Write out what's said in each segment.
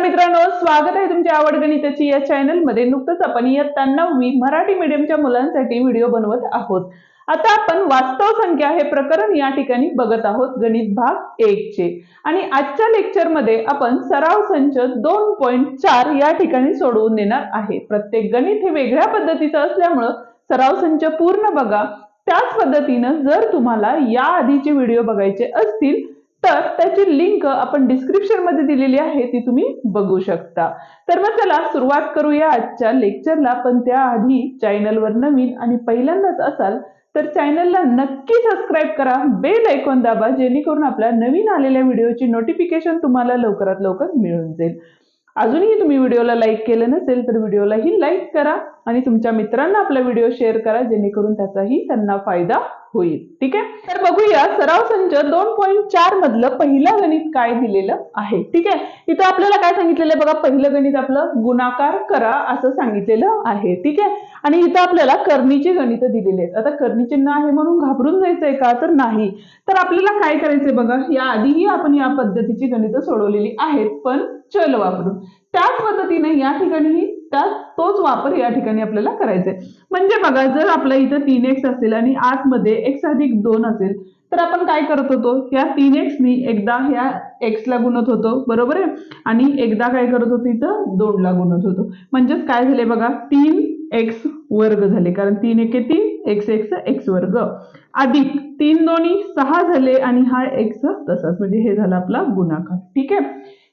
नमस्कार मित्रांनो स्वागत आहे तुमच्या आवड गणिताची या चॅनलमध्ये. नुकतंच आपण इयत्ता नववी मराठी मीडियमच्या मुलांसाठी व्हिडिओ बनवत आहोत. आता आपण वास्तव संख्या हे प्रकरण या ठिकाणी बघत आहोत गणित भाग एक चे. आणि आजच्या लेक्चरमध्ये आपण सराव संच दोन पॉईंट चार या ठिकाणी सोडवून देणार आहे. प्रत्येक गणित हे वेगळ्या पद्धतीचं असल्यामुळं सराव संच पूर्ण बघा. त्याच पद्धतीनं जर तुम्हाला या आधीचे व्हिडिओ बघायचे असतील तर त्याची लिंक आपण डिस्क्रिप्शनमध्ये दिलेली आहे ती तुम्ही बघू शकता. तर मग चला सुरुवात करूया आजच्या लेक्चरला पण त्याआधी चॅनलवर नवीन आणि पहिल्यांदाच असाल तर चॅनलला नक्की सबस्क्राईब करा. बेल ऐकून दाबा जेणेकरून आपल्या नवीन आलेल्या व्हिडिओची नोटिफिकेशन तुम्हाला लवकरात लवकर मिळून जाईल. अजूनही तुम्ही व्हिडिओला लाईक केलं नसेल तर व्हिडिओलाही लाईक करा आणि तुमच्या मित्रांना आपला व्हिडिओ शेअर करा जेणेकरून त्याचाही त्यांना फायदा होईल. ठीक आहे? तर बघूया सराव संच दोन पॉईंट चार मधलं पहिलं गणित काय दिलेलं आहे. ठीक आहे? इथं आपल्याला काय सांगितलेलं आहे बघा पहिलं गणित आपलं गुणाकार करा असं सांगितलेलं आहे. ठीक आहे? आणि इथं आपल्याला करणीची गणित दिलेली आहेत. आता करणी चिन्ह आहे म्हणून घाबरून जायचंय का? तर नाही. तर आपल्याला काय करायचंय बघा या आधीही आपण या पद्धतीची गणित सोडवलेली आहेत पण चल वापरून त्याच पद्धतीने या ठिकाणीही त्याच तोच वापर या ठिकाणी आपल्याला करायचा आहे म्हणजे बघा जर आपल्या इथं तीन एक्स असेल आणि आतमध्ये एक्स अधिक दोन असेल तर आपण काय करत होतो? या तीन एक्सनी एकदा ह्या एक्सला गुणत होतो बरोबर आहे? आणि एकदा काय करत होतो इथं? दोनला गुणत होतो. म्हणजेच काय झाले बघा तीन एक्स वर्ग झाले. कारण तीन एके तीन एक्स एक्स एक्स वर्ग. अधिक तीन दोन्ही सहा झाले आणि हा एक्स तसाच. म्हणजे हे झालं आपला गुणाकार. ठीक आहे?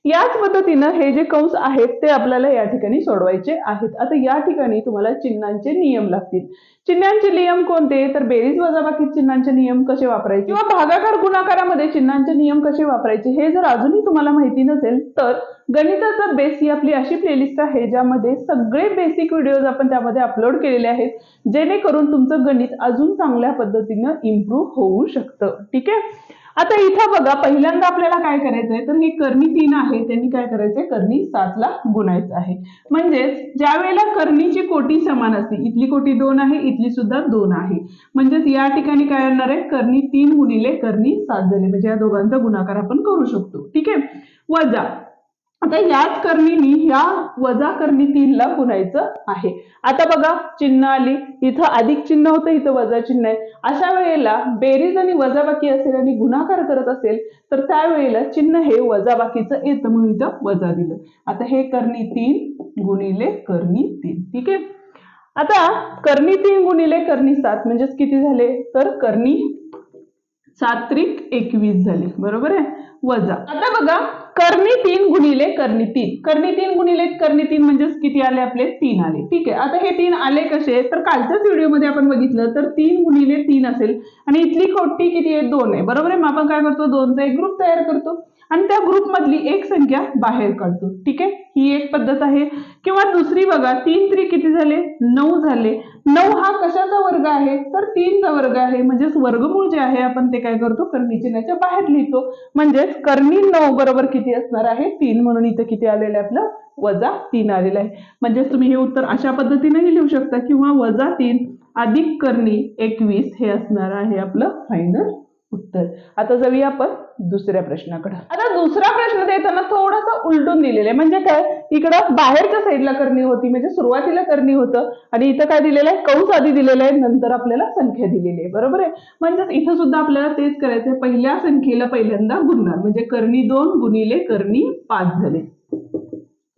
याच पद्धतीनं हे जे कंस आहेत ते आपल्याला या ठिकाणी सोडवायचे आहेत. आता या ठिकाणी तुम्हाला चिन्हांचे नियम लागतील. चिन्हांचे नियम कोणते? तर बेरीज वजाबाकी चिन्हांचे नियम कसे वापरायचे? किंवा भागाकार गुणाकारामध्ये चिन्हांचे नियम कसे वापरायचे? हे जर अजूनही तुम्हाला माहिती नसेल तर गणिताचा बेस ही आपली अशी प्लेलिस्ट आहे ज्यामध्ये सगळे बेसिक व्हिडिओज आपण त्यामध्ये अपलोड केलेले आहेत जेणेकरून तुमचं गणित अजून चांगल्या पद्धतीनं इम्प्रूव्ह होऊ शकतं. ठीक आहे? आता इथं बघा पहिल्यांदा आपल्याला काय करायचंय तर हे कर्णी तीन आहे त्यांनी काय करायचंय? कर्णी सातला गुणायचं आहे. म्हणजेच ज्या वेळेला कर्णीची कोटी समान असते इथली कोटी दोन आहे इथली सुद्धा दोन आहे. म्हणजेच या ठिकाणी काय येणार आहे? कर्णी तीन गुणिले कर्णी सात झाले. म्हणजे या दोघांचा गुणाकार आपण करू शकतो. ठीक आहे? वजा आता याच कर्णीनी ह्या वजा कर्णी तीनला गुणायचं आहे. आता बघा चिन्ह आली. इथं अधिक चिन्ह होतं इथं वजा चिन्ह आहे. अशा वेळेला बेरीज आणि वजाबाकी असेल आणि गुणाकार करत असेल तर त्यावेळेला चिन्ह हे वजाबाकीचं येतं म्हणून इथं वजा दिलं. आता हे कर्णी तीन गुणिले कर्णी तीन. ठीक आहे? आता कर्णी तीन गुणिले कर्णी सात म्हणजेच किती झाले? तर कर्णी सात्रिक एकवीस झाले. बरोबर आहे? वजा. आता बघा कर्णी तीन गुणिले कर्णी तीन. कर्णी तीन गुणिले कर्णी तीन म्हणजेच किती आले आपले? तीन आले. ठीक आहे. आता हे तीन आले कसे? तर कालच्याच व्हिडिओमध्ये आपण बघितलं तर तीन गुणिले तीन असेल. आणि इथली खोटी किती आहे? दोन आहे. बरोबर आहे? मग आपण काय करतो? दोनचा एक ग्रुप तयार करतो. आणि त्या ग्रुपमधली एक संख्या बाहेर काढतो. ठीक आहे? ही एक पद्धत आहे. किंवा दुसरी बघा. तीन तरी किती झाले? नऊ झाले. नऊ हा कशाचा वर्ग आहे? तर तीनचा वर्ग आहे. म्हणजेच वर्गमूळ जे आहे आपण ते काय करतो? कर्णी चिन्हाच्या बाहेर लिहितो. म्हणजेच कर्णी नऊ बरोबर किती असणार आहे? तीन. म्हणून इथं किती आलेलं आहे आपलं? वजा तीन आलेलं आहे. म्हणजेच तुम्ही हे उत्तर अशा पद्धतीनेही लिहू शकता. किंवा वजा तीन अधिक कर्णी एकवीस हे असणार आहे आपलं फायनल उत्तर. आता जाऊया आपण दुसऱ्या प्रश्नाकडे. आता दुसरा प्रश्न देताना थोडासा उलटून दिलेला आहे. म्हणजे काय? इकडं बाहेरच्या साईडला करणी होती म्हणजे सुरुवातीला करणी होतं आणि इथं काय दिलेलं आहे? कौस आधी दिलेलं आहे नंतर आपल्याला संख्या दिलेली आहे. बरोबर आहे? म्हणजेच इथं सुद्धा आपल्याला तेच करायचंय. पहिल्या संख्येला पहिल्यांदा गुणणार. म्हणजे करणी दोन गुणिले करणी पाच झाले.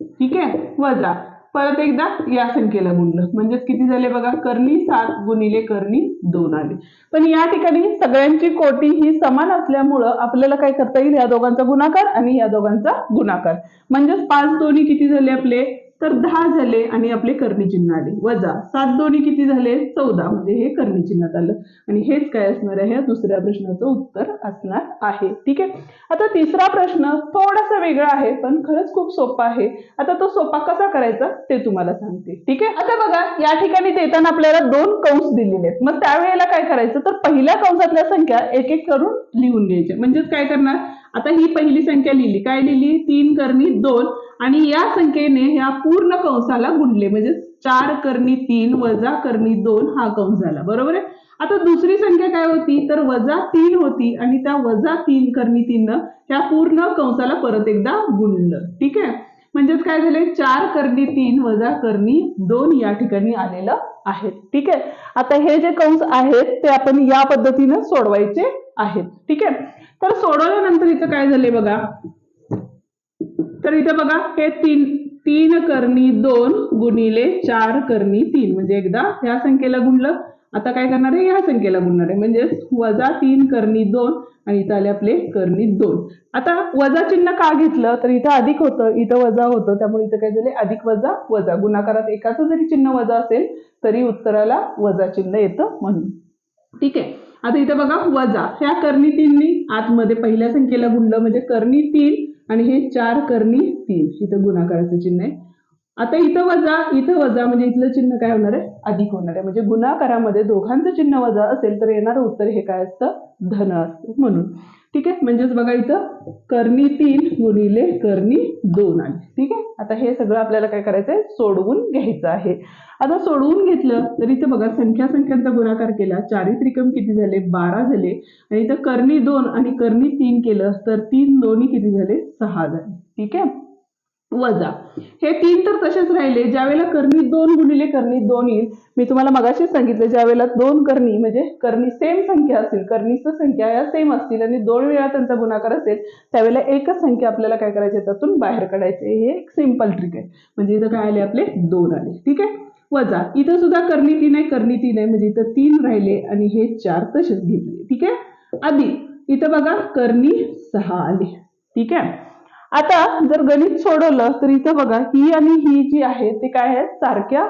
ठीक आहे? वजा. परत एकदा या संख्येला गुणलं म्हणजेच किती झाले बघा? कर्णी सात गुणिले कर्णी दोन आले. पण या ठिकाणी सगळ्यांची कोटी ही समान असल्यामुळं आपल्याला काय करता येईल? या दोघांचा गुणाकार आणि या दोघांचा गुणाकार. म्हणजेच पाच दोन्ही किती झाले आपले? तर दहा झाले आणि आपले कर्णी चिन्ह आले. वजा सात दोन्ही किती झाले? चौदा. म्हणजे हे कर्णी चिन्हात आलं. आणि हेच काय असणार आहे? या दुसऱ्या प्रश्नाचं उत्तर असणार आहे. ठीक आहे? आता तिसरा प्रश्न थोडासा वेगळा आहे पण खरंच खूप सोपा आहे. आता तो सोपा कसा करायचा? ते तुम्हाला सांगते. ठीक आहे? आता बघा या ठिकाणी देताना आपल्याला दोन कंस दिलेले आहेत. मग त्यावेळेला काय करायचं? तर पहिल्या कंसातल्या संख्या एक एक करून लिहून घ्यायच्या. म्हणजेच काय करणार? आता ही पहिली संख्या लिहिली. काय लिहिली? तीन कर्णी दोन. आणि या संख्येने ह्या पूर्ण कंसाला गुणले. म्हणजे चार कर्णी तीन वजा कर्णी दोन हा कंस झाला. बरोबर आहे? आता दुसरी संख्या काय होती? तर वजा तीन होती. आणि त्या वजा तीन कर्णी तीन ह्या पूर्ण कंसाला परत एकदा गुणलं. ठीक आहे? म्हणजेच काय झाले? चार करणी तीन वजा करणी दोन या ठिकाणी आलेलं आहेत. ठीक आहे? आता हे जे कंस आहेत ते आपण या पद्धतीनं सोडवायचे आहेत. ठीक आहे? तर सोडवल्यानंतर इथं काय झाले बघा? तर इथे बघा हे तीन तीन करणी दोन गुणिले चार करणी तीन. म्हणजे एकदा ह्या संख्येला गुणलं आता काय करणार आहे? ह्या संख्येला गुणणार आहे. म्हणजे वजा तीन करणी दोन आणि इथं आले आपले करणी दोन. आता वजा चिन्ह का घेतलं? तर इथं अधिक होतं. इथं वजा होतं. त्यामुळे इथं काय झाले? अधिक वजा वजा. गुणाकारात एकाचं जरी चिन्ह वजा असेल तरी उत्तराला वजा चिन्ह येतं म्हणून. ठीक आहे? आता इथं बघा वजा. ह्या करणी तीननी आतमध्ये पहिल्या संख्येला गुणलं. म्हणजे करणी तीन आणि हे चार करणी तीन. इथं गुणाकाराचं चिन्ह आहे. आता इथं वजा इथं वजा म्हणजे इथलं चिन्ह काय होणार आहे? अधिक होणार आहे. म्हणजे गुणाकारामध्ये दोघांचं चिन्ह वजा असेल तर येणारं उत्तर हे काय असतं? धन असतं म्हणून. ठीक आहे? म्हणजेच बघा इथं करणी तीन गुणिले करणी दोन आली. ठीक आहे? आता हे सगळं आपल्याला काय करायचं आहे सोडवून घ्यायचं आहे. आता सोडवून घेतलं तर इथं बघा संख्या संख्यांचा गुणाकार केला. चारी त्रिकम किती झाले? बारा झाले. आणि इथं करणी दोन आणि करणी तीन केलं तर तीन दोन्ही किती झाले? सहा झाले. ठीक आहे? वजा. हे तीन तर तसेच राहिले. ज्यावेळेला करणी दोन गुणिले करणी दोन येईल मी तुम्हाला मगाशीच सांगितलं ज्यावेळेला दोन करणी म्हणजे करणी सेम संख्या असतील करणीचं संख्या या सेम असतील आणि दोन वेळा त्यांचा गुणाकार असेल त्यावेळेला एकच संख्या आपल्याला काय करायची त्यातून बाहेर काढायचे हे एक सिंपल ट्रिक आहे. म्हणजे इथं काय आले? आपले दोन आले. ठीक आहे? वजा. इथं सुद्धा करणी तीन आहे करणी तीन आहे. म्हणजे इथं तीन राहिले आणि हे चार तसेच घेतले. ठीक आहे? आधी इथं बघा करणी सहा आले. ठीक आहे? आता जर गणित सोडवलं तर इथं बघा ही आणि ही जी आहे ते काय आहेत? सारख्या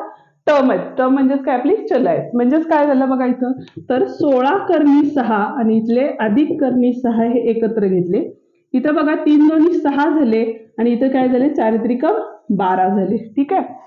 टर्म आहेत. टर्म म्हणजेच काय? आपली चल आहेत. म्हणजेच काय झालं बघा इथं? तर सोळा करणी सहा आणि इथले अधिक करणी सहा हे एकत्र घेतले. इथं बघा तीन दोन्ही सहा झाले आणि इथं काय झाले? चारित्रिकम बारा झाले. ठीक आहे?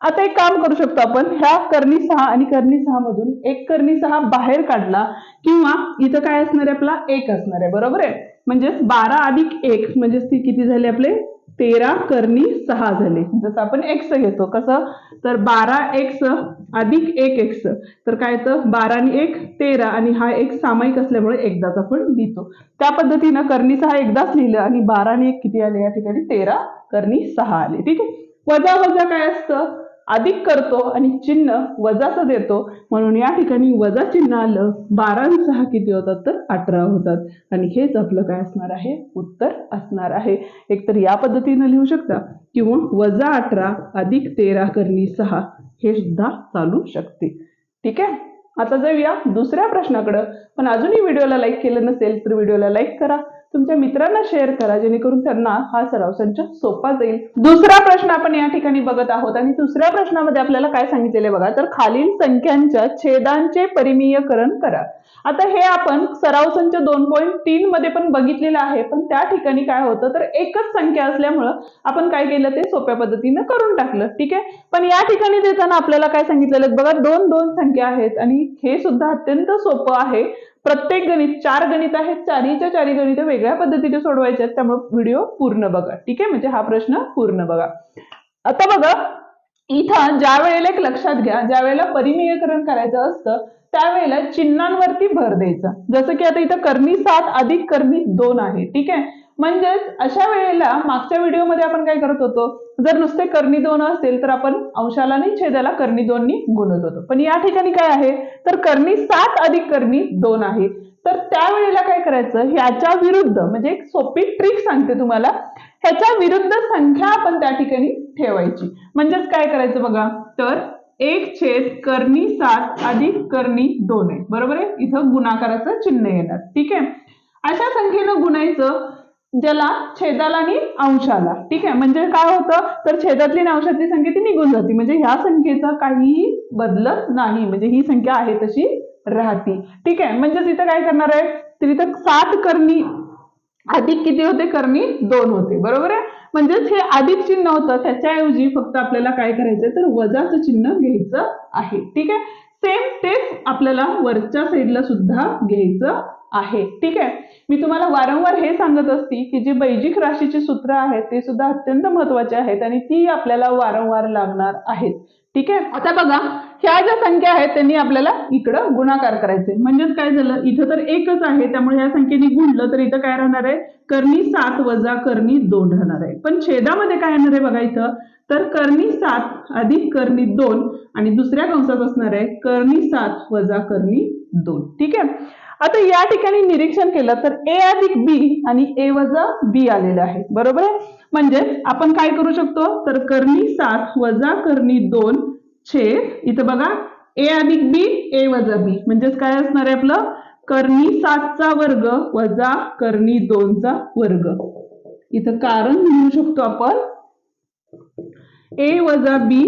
आता एक काम करू शकतो आपण. ह्या करणी सहा आणि करणी सहा मधून एक करणी सहा बाहेर काढला किंवा इथं काय असणार आहे? आपला एक असणार आहे. बरोबर आहे? म्हणजेच बारा अधिक एक म्हणजेच ती किती झाले आपले? तेरा करणी सहा झाले. जसं आपण एक्स घेतो कसं? तर बारा एक्स अधिक एक एक्स तर काय येतं? बारा आणि एक तेरा. आणि हा एक सामायिक असल्यामुळे एकदाच आपण लिहितो. त्या पद्धतीनं करणी सहा एकदाच लिहिलं आणि बारा आणि एक किती आले या ठिकाणी? तेरा करणी सहा आले. ठीक आहे? वजा वजा काय असतं? अधिक करतो आणि चिन्ह वजाचं देतो. म्हणून या ठिकाणी वजा चिन्ह आलं बारा आणि सहा किती होतात तर अठरा होतात. आणि हेच आपलं काय असणार आहे? उत्तर असणार आहे. एकतर या पद्धतीनं लिहू शकता किंवा वजा अठरा अधिक तेरा करणी सहा हे सुद्धा चालू शकते. ठीक आहे? आता जाऊया दुसऱ्या प्रश्नाकडं. पण अजूनही व्हिडिओला लाईक केलं नसेल तर व्हिडिओला लाईक करा. तुमच्या मित्रांना शेअर करा जेणेकरून त्यांना हा सराव संच सोपा जाईल. दुसरा प्रश्न आपण या ठिकाणी बघत आहोत आणि दुसऱ्या प्रश्नामध्ये आपल्याला काय सांगितलेले बघा तर खालील संख्यांच्या छेदांचे परिमीयकरण करा. आता हे आपण सराव संच दोन पॉईंट तीन मध्ये पण बघितलेलं आहे पण त्या ठिकाणी काय होतं तर एकच संख्या असल्यामुळं आपण काय केलं ते सोप्या पद्धतीनं करून टाकलं ठीक आहे? पण या ठिकाणी देताना आपल्याला काय सांगितलेलं बघा दोन दोन संख्या आहेत आणि हे सुद्धा अत्यंत सोपं आहे. प्रत्येक गणित चार गणित आहेत चारीच्या चारी गणित वेगळ्या पद्धतीने सोडवायचे आहेत त्यामुळे व्हिडिओ पूर्ण बघा. ठीक आहे? म्हणजे हा प्रश्न पूर्ण बघा. आता बघा इथं ज्या वेळेला एक लक्षात घ्या ज्या वेळेला परिमेयकरण करायचं असतं त्यावेळेला चिन्हांवरती भर द्यायचा. जसं की आता इथं कर्मी सात अधिक कर्मी दोन आहे. ठीक आहे? म्हणजेच अशा वेळेला मागच्या व्हिडिओमध्ये आपण काय करत होतो? जर नुसते कर्णी दोन असेल तर आपण अंशाला नाही छेदाला कर्णी दोननी गुणत होतो. पण या ठिकाणी काय आहे? तर कर्णी सात अधिक कर्णी दोन आहे. तर त्यावेळेला काय करायचं? ह्याच्या विरुद्ध म्हणजे एक सोपी ट्रिक सांगते तुम्हाला. ह्याच्या विरुद्ध संख्या आपण त्या ठिकाणी ठेवायची. म्हणजेच काय करायचं बघा? तर एक छेद कर्णी सात अधिक कर्णी दोन आहे. बरोबर आहे? इथं गुणाकाराचं चिन्ह येणार. ठीक आहे? अशा संख्येनं गुणायचं. ज्याला छेदाला आणि अंशाला. ठीक आहे? म्हणजे काय होतं? तर छेदातली आणि अंशातली संख्या ती निघून जाते. म्हणजे ह्या संख्येचा काहीही बदलत नाही. म्हणजे ही संख्या आहे तशी राहते. ठीक आहे? म्हणजे तिथं काय करणार आहे? तिथं सात करणी अधिक किती होते? करणी दोन होते. बरोबर आहे? म्हणजेच हे अधिक चिन्ह होतं. त्याच्याऐवजी फक्त आपल्याला काय करायचंय? तर वजाचं चिन्ह घ्यायचं आहे. ठीक आहे? सेम तेच आपल्याला वरच्या साईडला सुद्धा घ्यायचं आहे. ठीक आहे? मी तुम्हाला वारंवार हे सांगत असते की जी बैजिक राशीची सूत्र आहेत ते सुद्धा अत्यंत महत्त्वाचे आहेत आणि ती आपल्याला वारंवार लागणार आहेत. ठीक आहे? आता बघा ह्या ज्या संख्या आहेत त्यांनी आपल्याला इकडं गुणाकार करायचे. म्हणजेच काय झालं? इथं तर एकच आहे त्यामुळे ह्या संख्येने गुणलं तर इथं काय राहणार आहे? कर्णी सात वजा कर्णी दोन राहणार आहे. पण छेदामध्ये काय येणार आहे बघा इथं? तर कर्णी सात अधिक कर्णी दोन आणि दुसऱ्या कंसात असणार आहे कर्णी सात वजा कर्णी दोन. ठीक आहे? आता या ठिकाणी निरीक्षण केलं तर ए अधिक बी आणि ए वजा बी आलेलं आहे. बरोबर आहे? म्हणजे आपण काय करू शकतो? तर कर्णी सात वजा कर्णी दोन छेद इथं बघा ए अधिक बी ए वजा बी म्हणजेच काय असणार आहे आपलं? करणी सातचा वर्ग वजा करणी दोनचा वर्ग. इथं कारण म्हणू शकतो आपण. ए वजा बी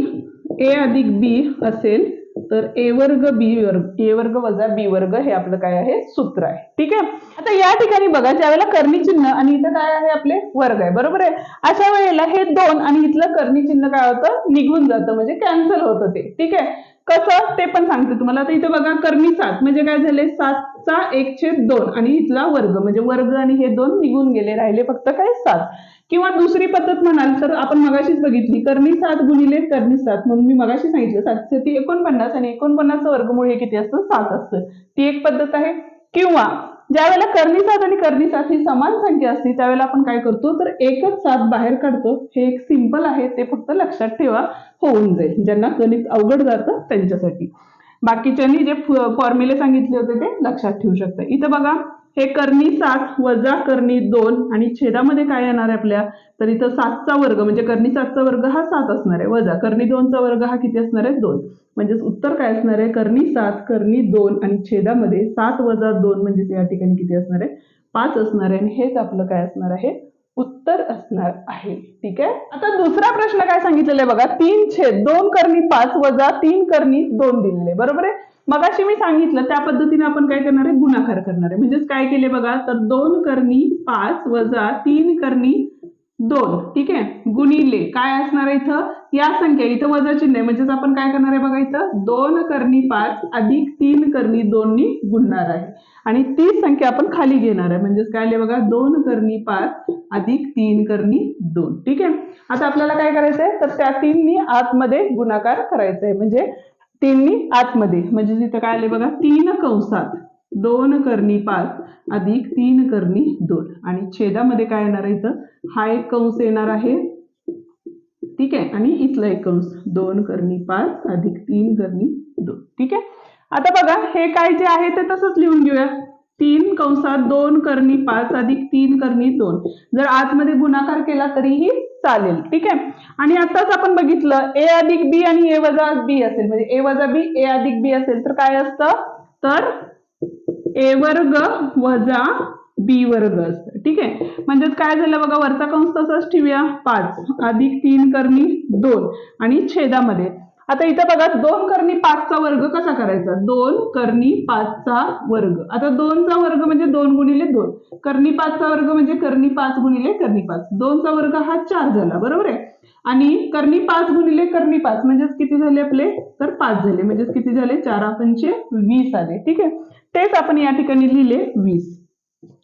ए अधिक बी असेल तर ए वर्ग बी वर्ग ए वर्ग वजा बी वर्ग हे आपलं काय आहे? सूत्र आहे. ठीक आहे? आता या ठिकाणी बघा ज्यावेळेला कर्णी चिन्ह आणि इथं काय आहे आपले? वर्ग आहे. बरोबर आहे? अशा वेळेला हे दोन आणि इथलं कर्णी चिन्ह काय होतं? निघून जातं म्हणजे कॅन्सल होतं ते. ठीक आहे? कसं ते पण सांगते तुम्हाला. आता इथे बघा कर्मी सात. म्हणजे काय झाले? सातचा एक छेद दोन. आणि इथला वर्ग. म्हणजे वर्ग आणि हे दोन निघून गेले राहिले फक्त काय? सात. किंवा दुसरी पद्धत म्हणाल तर आपण मगाशीच बघितली. कर्मी सात गुणिले कर्मी सात. म्हणून मी मगाशी सांगितलं सातशे ती एकोणपन्नास आणि एकोणपन्नासचं वर्गमूळ हे किती असतं? सात असतं. ती एक पद्धत आहे. किंवा ज्यावेळेला कर्णी सात आणि कर्णी सात ही समान संख्या असते त्यावेळेला आपण काय करतो? तर एकच सात बाहेर काढतो. हे एक सिंपल आहे ते फक्त लक्षात ठेवा होऊन जाईल. ज्यांना गणित अवघड जातं त्यांच्यासाठी. बाकीच्यांनी जे फॉर्म्युले सांगितले होते ते लक्षात ठेवू शकता. इथं बघा हे करणी सात वजा कर्णी दोन आणि छेदामध्ये काय येणार आहे आपल्या? तर इथं सातचा वर्ग म्हणजे कर्णी सातचा वर्ग हा सात असणार आहे. वजा कर्णी दोनचा वर्ग हा किती असणार आहे? दोन. म्हणजेच उत्तर काय असणार आहे? कर्णी सात करणी दोन आणि छेदामध्ये सात वजा दोन म्हणजे या ठिकाणी किती असणार आहे? पाच असणार आहे. आणि हेच आपलं काय असणार आहे? उत्तर असणार आहे. ठीक आहे? आता दुसरा प्रश्न काय सांगितलेला आहे बघा. तीन छेद दोन करणी पाच वजा तीन करणी दोन दिलेले बरोबर आहे? मगाशी मी सांगितलं त्या पद्धतीने आपण काय करणार आहे? गुणाकार करणार आहे. म्हणजेच काय केले बघा? तर दोन करणी पाच वजा तीन करणी दोन. ठीक आहे? गुणिले. काय असणार आहे इथं? या संख्या. इथं वजा चिन्ह आहे. म्हणजेच आपण काय करणार आहे बघा इथं? दोन कर्णी पाच अधिक तीन कर्णी दोननी गुणणार आहे. आणि तीच संख्या आपण खाली घेणार आहे. म्हणजेच काय आले बघा? दोन करणी पाच अधिक तीन करणी दोन. ठीक आहे? आता आपल्याला काय करायचंय? तर त्या तीननी आतमध्ये गुणाकार करायचा आहे म्हणजे तीननी आतमध्ये. म्हणजे तिथं काय आले बघा तीन कंसात. दोन कर्णी पाच अधिक तीन कर्णी दोन. आणि छेदामध्ये काय येणार आहे इथं? हा एक कंस येणार आहे. ठीक आहे? आणि इथला एक कंस. दोन कर्णी पाच अधिक तीन कर्णी दोन. ठीक आहे? आता बघा हे काय जे आहे ते तसंच लिहून घेऊया. तीन कंसात दोन करणी पाच अधिक तीन करणी दोन. जर आतमध्ये गुणाकार केला तरीही चालेल. ठीक आहे? आणि आताच आपण बघितलं ए अधिक बी आणि ए वजा बी असेल. म्हणजे ए वजा बी ए अधिक बी असेल तर काय असतं? तर ए वर्ग वजा बी वर्ग असतं. ठीक आहे? म्हणजेच काय झालं बघा वरचा कंस तसाच ठेवूया. पाच अधिक तीन करणी दोन. आणि छेदामध्ये आता इथं बघा दोन कर्णी पाचचा वर्ग कसा करायचा? दोन कर्णी पाचचा वर्ग. आता दोनचा वर्ग म्हणजे दोन गुणिले दोन. कर्णी पाचचा वर्ग म्हणजे कर्णी पाच गुणिले कर्णी पाच. दोनचा वर्ग हा चार झाला बरोबर आहे? आणि कर्णी पाच गुणिले कर्णी पाच म्हणजेच किती झाले आपले? तर पाच झाले. म्हणजेच किती झाले? चार पंचे वीस आले. ठीक आहे? तेच आपण या ठिकाणी लिहिले वीस.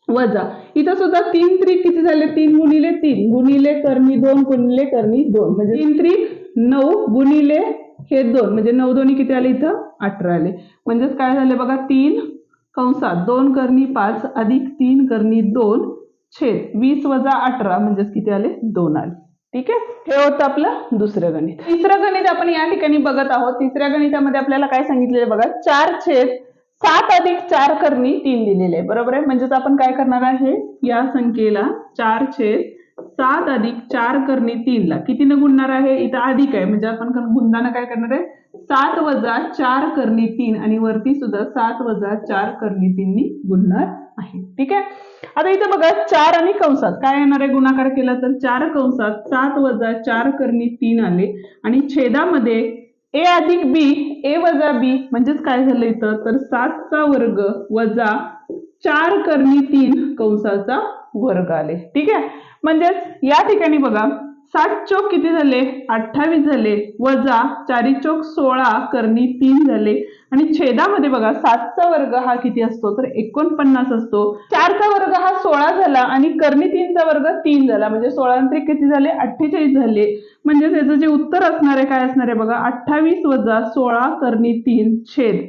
वजा. इथं सुद्धा तीन त्रिक किती झाले? तीन गुणिले तीन. गुणिले कर्णी दोन गुणिले कर्णी दोन. म्हणजे तीन त्रिक नऊ गुणिले हे दोन म्हणजे नऊ दोन्ही किती आले इथं? अठरा आले. म्हणजेच काय झाले बघा तीन कंसात दोन करणी पाच अधिक तीन करणी दोन छेद वीस वजा अठरा म्हणजेच किती आले? दोन आले. ठीक आहे? हे होतं आपलं दुसरं गणित. तिसरं गणित आपण या ठिकाणी बघत आहोत. तिसऱ्या गणितामध्ये आपल्याला काय सांगितलेलं बघा? चार छेद सात अधिक चार करणी तीन दिलेले आहे. बरोबर आहे? म्हणजेच आपण काय करणार आहे? या संख्येला चार छेद सात अधिक चार करणी तीनला कितीनं गुणणार आहे? इथं अधिक आहे. म्हणजे आपण गुणताना काय करणार आहे? सात वजा चार करणी तीन आणि वरती सुद्धा सात वजा चार करणी तीननी गुणणार आहे. ठीक आहे? आता इथं बघा चार आणि कंसात काय येणार आहे? गुणाकार केला तर चार कंसात सात वजा चार करणी तीन आले. आणि छेदामध्ये ए अधिक बी ए वजा बी म्हणजेच काय झालं इथं? तर सातचा वर्ग वजा चार करणी तीन कंसाचा वर्ग आले. ठीक आहे? म्हणजेच या ठिकाणी बघा सात चौक किती झाले? अठ्ठावीस झाले. वजा चारी चौक सोळा करणी तीन झाले. आणि छेदामध्ये बघा सातचा वर्ग हा किती असतो? तर एकोणपन्नास असतो. चारचा वर्ग हा सोळा झाला आणि करणी तीनचा वर्ग तीन झाला. म्हणजे सोळा नंतर किती झाले? अठ्ठेचाळीस झाले. म्हणजे त्याचं जे उत्तर असणार आहे काय असणार आहे बघा? अठ्ठावीस वजा सोळा करणी तीन छेद.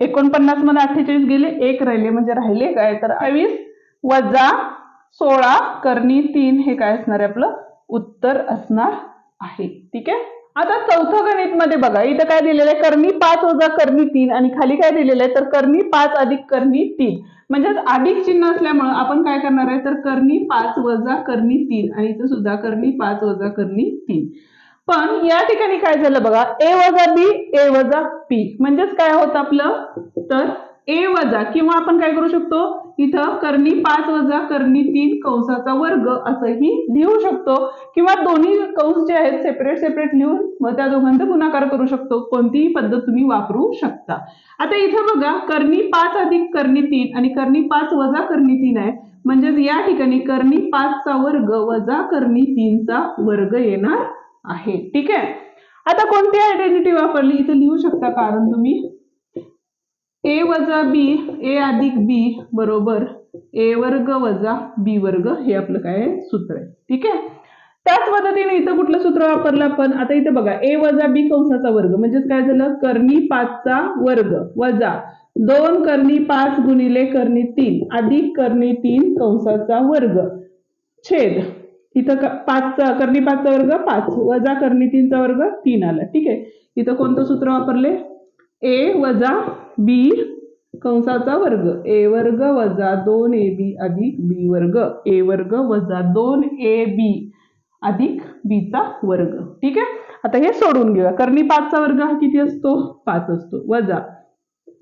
एकोणपन्नासमध्ये अठ्ठेचाळीस गेले एक राहिले. म्हणजे राहिले काय? तर अठ्ठावीस वजा सोळा करणी तीन हे काय असणार आहे आपलं? उत्तर असणार आहे. ठीक आहे? आता चौथं गणित मध्ये बघा. इथं काय दिलेलं आहे? करणी पाच वजा करणी तीन. आणि खाली काय दिलेलं आहे? तर करणी पाच अधिक करणी तीन. म्हणजेच अधिक चिन्ह असल्यामुळं आपण काय करणार आहे? तर करणी पाच वजा करणी तीन. आणि इथं सुद्धा करणी पाच वजा करणी तीन. पण या ठिकाणी काय झालं बघा? ए वजा बी ए वजा पी. म्हणजेच काय होतं आपलं? तर ए वजा किंवा आपण काय करू शकतो? इथं करणी पाच वजा करणी तीन कंसाचा वर्ग असंही लिहू शकतो. किंवा दोन्ही कंस जे आहेत सेपरेट सेपरेट लिहून मग त्या दोघांचा गुणाकार करू शकतो. कोणतीही पद्धत तुम्ही वापरू शकता. आता इथं बघा करणी पाच अधिक करणी तीन आणि करणी पाच वजा करणी तीन आहे. म्हणजेच या ठिकाणी करणी पाचचा वर्ग वजा करणी तीनचा वर्ग येणार आहे. ठीक आहे? आता कोणती आयडेंटिटी वापरली? इथं लिहू शकता कारण तुम्ही ए वजा बी ए अधिक बी बरोबर ए वर्ग वजा बी वर्ग हे आपलं काय सूत्र आहे. ठीक आहे? त्याच पद्धतीने इथं कुठलं सूत्र वापरलं आपण? आता इथं बघा ए वजा बी कंसाचा वर्ग. म्हणजेच काय झालं? करणी पाचचा वर्ग वजा दोन करणी पाच गुणिले करणी तीन. अधिक करणी तीन कंसाचा वर्ग. छेद. इथं पाचचा करणी पाचचा वर्ग पाच. वजा करणी तीनचा वर्ग तीन आला. ठीक आहे? इथं कोणतं सूत्र वापरले? ए वजा बी कंसाचा वर्ग. ए वर्ग वजा दोन ए बी अधिक बी वर्ग. ए वर्ग वजा दोन ए बी अधिक बीचा वर्ग. ठीक आहे? आता हे सोडून घेऊया. करणी पाचचा वर्ग हा किती असतो? पाच असतो. वजा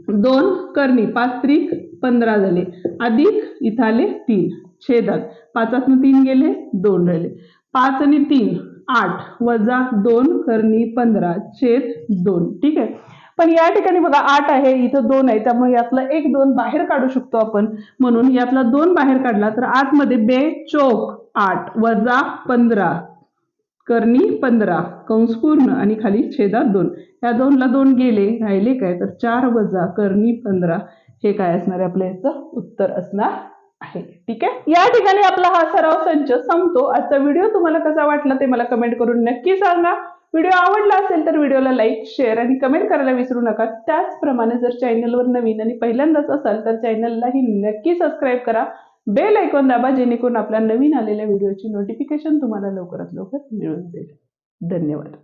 दोन करणी पाच त्रिक पंधरा झाले. अधिक इथं आले तीन. छेदात. पाचातनं तीन गेले दोन राहिले. पाच आणि तीन आठ. वजा दोन करणी पंधरा छेद दोन. ठीक आहे? पण या ठिकाणी बघा आठ आहे इथं दोन आहे त्यामुळे यातला एक दोन बाहेर काढू शकतो आपण. म्हणून यातला दोन बाहेर काढला तर आतमध्ये बे चोक आठ वजा पंधरा करणी पंधरा कंस पूर्ण आणि खाली छेदात दोन. या दोनला दोन गेले राहिले काय? तर चार वजा करणी पंधरा. हे काय असणार आहे? आपल्या याचं उत्तर असणार आहे. ठीक आहे? या ठिकाणी आपला हा सराव संच संपतो. आजचा व्हिडिओ तुम्हाला कसा वाटला ते मला कमेंट करून नक्की सांगा. व्हिडिओ आवडला असेल तर व्हिडिओला लाईक शेअर आणि कमेंट करायला विसरू नका. त्याचप्रमाणे जर चॅनलवर नवीन आणि पहिल्यांदाच असाल तर चॅनललाही नक्की सबस्क्राईब करा. बेल ऐकून दाबा जेणेकरून आपल्या नवीन आलेल्या व्हिडिओची नोटिफिकेशन तुम्हाला लवकरात लवकर मिळून जाईल. धन्यवाद.